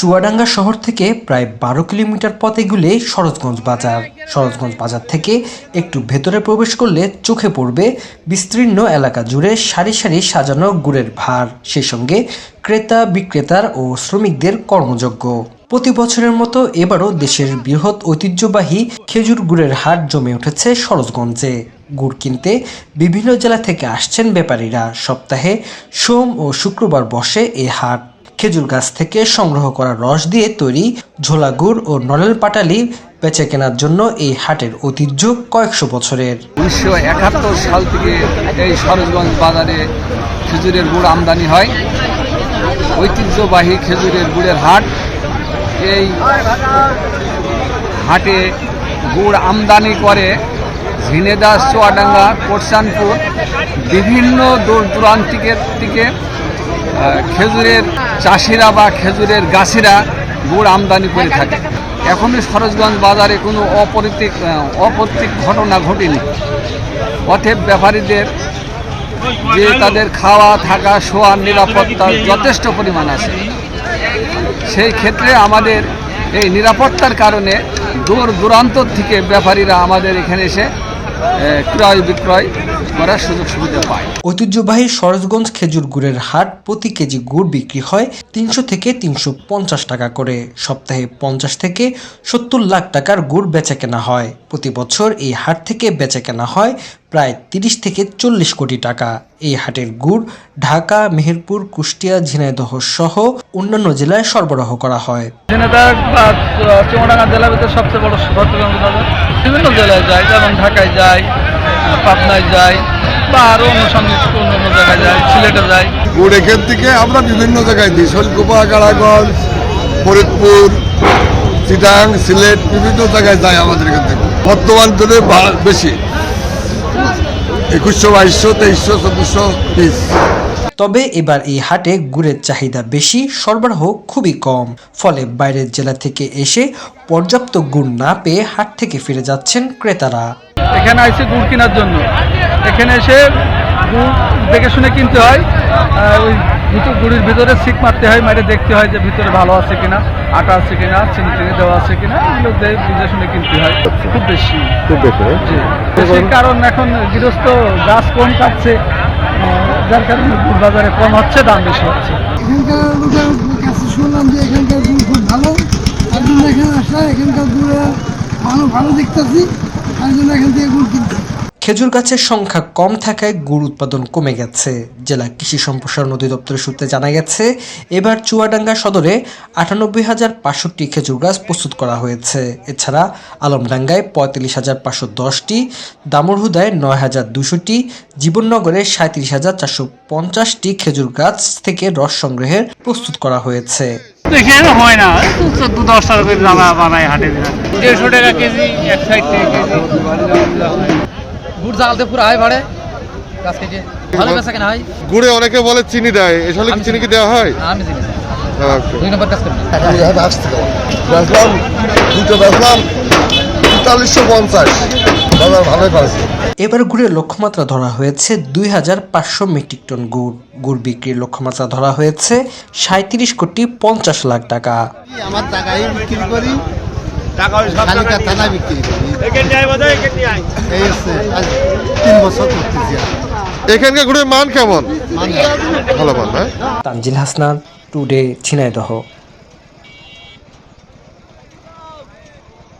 চুয়াডাঙ্গা শহর থেকে প্রায় বারো কিলোমিটার পথ এগুলে সরোজগঞ্জ বাজার। সরোজগঞ্জ বাজার থেকে একটু ভেতরে প্রবেশ করলে চোখে পড়বে বিস্তীর্ণ এলাকা জুড়ে সারি সারি সাজানো গুড়ের ভার, সেই সঙ্গে ক্রেতা বিক্রেতার ও শ্রমিকদের কর্মযোগ্য প্রতি বছরের মতো এবারও দেশের বৃহৎ ঐতিহ্যবাহী খেজুর গুড়ের হাট জমে উঠেছে সরোজগঞ্জে। গুড় কিনতে বিভিন্ন জেলা থেকে আসছেন ব্যাপারীরা। সপ্তাহে সোম ও শুক্রবার বসে এ হাট। খেজুর গাছ থেকে সংগ্রহ করা রস দিয়ে তৈরি ঝোলা গুড় ও নলেল পাটালি বেচে কেনার জন্য এই হাটের ঐতিহ্য কয়েকশো বছরের। উনিশশো একাত্তর সাল থেকে এই সরোজগঞ্জ বাজারে খেজুরের গুড় আমদানি হয়। ঐতিহ্যবাহী খেজুরের গুড়ের হাট। এই হাটে গুড় আমদানি করে ঝিনেদা চুয়াডাঙ্গা কোটসানপুর বিভিন্ন দূর দূরান্তিকের থেকে খেজুরের চাষিরা বা খেজুরের গাছিরা গুড় আমদানি করে থাকে। এখনই সরোজগঞ্জ বাজারে কোনো অপরিতিক অপরিতিক ঘটনা ঘটেনি। অতএব ব্যাপারীদের যে তাদের খাওয়া, থাকা শোয়ার নিরাপত্তা যথেষ্ট পরিমাণ আছে। সেই ক্ষেত্রে আমাদের এই নিরাপত্তার কারণে দূর দূরান্ত থেকে ব্যাপারীরা আমাদের এখানে এসে ক্রয় বিক্রয় করার সুযোগ সুবিধা পায়। ঐতিহ্যবাহী সরজগঞ্জ খেজুর গুড়ের হাট প্রতি কেজি গুড় বিক্রি হয় তিনশো থেকে তিনশো পঞ্চাশ টাকা করে। সপ্তাহে পঞ্চাশ থেকে সত্তর লাখ টাকার গুড় বেচা কেনা হয়। প্রতি বছর এই হাট থেকে বেচা কেনা হয় প্রায় তিরিশ থেকে চল্লিশ কোটি টাকা। এই হাটের গুড় ঢাকা মেহেরপুর কুষ্টিয়া ঝিনাইদহ সহ অন্যান্য জেলায় সরবরাহ করা হয়। ঝিনাইদহ বা চুয়াডাঙ্গা জেলার ভিতরে সবচেয়ে বড় বিভিন্ন জেলায় যায় যেমন ঢাকায় যায় পাবনায় যায় বা আরও অন্য সংযুক্ত অন্য অন্য জায়গায় যায় সিলেটে যায়। গুড় এখান থেকে আমরা বিভিন্ন জায়গায় দিই শৈলকুপা কারাগঞ্জ ফরিদপুর চিটাং সিলেট বিভিন্ন জায়গায় যায় আমাদের এখান থেকে। বর্তমান দিনে বেশি। একুশশো বাইশশো তেইশশো চব্বিশশো পিস তবে এবার এই হাটে গুড়ের চাহিদা বেশি সরবরাহ খুবই কম। ফলে বাইরের জেলা থেকে এসে পর্যাপ্ত গুড় না পেয়ে হাট থেকে ফিরে যাচ্ছেন ক্রেতারা। এখানে আইসে গুড় কেনার জন্য। এখানে এসে গুড় দেখে শুনে কিনতে হয়। ভিতর গুড়ির ভিতরে সিক মারতে হয় মারে দেখতে হয় যে ভিতরে ভালো আছে কিনা আটা আছে কিনা চিনি টিনি দেওয়া আছে কিনা এগুলো বুঝে শুনে কিনতে হয়। খুব বেশি খুব বেশি বেশি কারণ এখন গৃহস্থ গাছ কম কাটছে যার কারণে গুড় বাজারে কম হচ্ছে দাম বেশি হচ্ছে। এখানকার লোকের কাছে শুনলাম যে এখানকার গুড় খুব ভালো। তার জন্য এখানে আসা এখানকার গুড়ে ভালো ভালো দেখতেছি তার জন্য এখান থেকে গুড় কিনছি। খেজুর গাছের সংখ্যা কম থাকায় গুড় উৎপাদন কমে গেছে। জেলা কৃষি সম্প্রসারণ অধিদপ্তরের সূত্রে জানা গেছে, এবার চুয়াডাঙ্গা সদরে আটানব্বই হাজার পাঁচষট্টি খেজুর গাছ প্রস্তুত করা হয়েছে। এছাড়া আলমডাঙ্গায় পঁয়তাল্লিশ হাজার পাঁচশো দশটি দামরহুদায় নয় হাজার দুশোটি, জীবননগরে সাঁত্রিশ হাজার চারশো পঞ্চাশটি খেজুর গাছ থেকে রস সংগ্রহের প্রস্তুত করা হয়েছে। হয় না। দশ টাকা দেড়শো টাকা কেজি, এক সাইড থেকে গুড় জ্বালতে পুরো হয় ভাড়ে গাছ কেটে। ভালো বেচা কেনা হয়। গুড়ে অনেকে বলে চিনি দেয়। আসলে কি চিনি কি দেওয়া হয়? আমি চিনি। দুই নম্বর কাজ করি বেচলাম দুটো বেচলাম তেতাল্লিশশো পঞ্চাশ। বাজার ভালোই পাইছে এবার গুড়ের লক্ষ্যমাত্রা ধরা হয়েছে দুই হাজার পাঁচশো মেট্রিক টন গুড়। গুড় বিক্রির লক্ষ্যমাত্রা ধরা হয়েছে সাঁত্রিশ কোটি পঞ্চাশ লাখ টাকা। আমার টাকাই বিক্রি করি। কালিকা থানায় বিক্রি করি। এই হচ্ছে আজ তিন বছর করতেছি আর। কি। এখানকার গুড়ের মান কেমন? মানে ভালো মান হ্যাঁ তানজিল হাসনান টুডে ঝিনাইদহ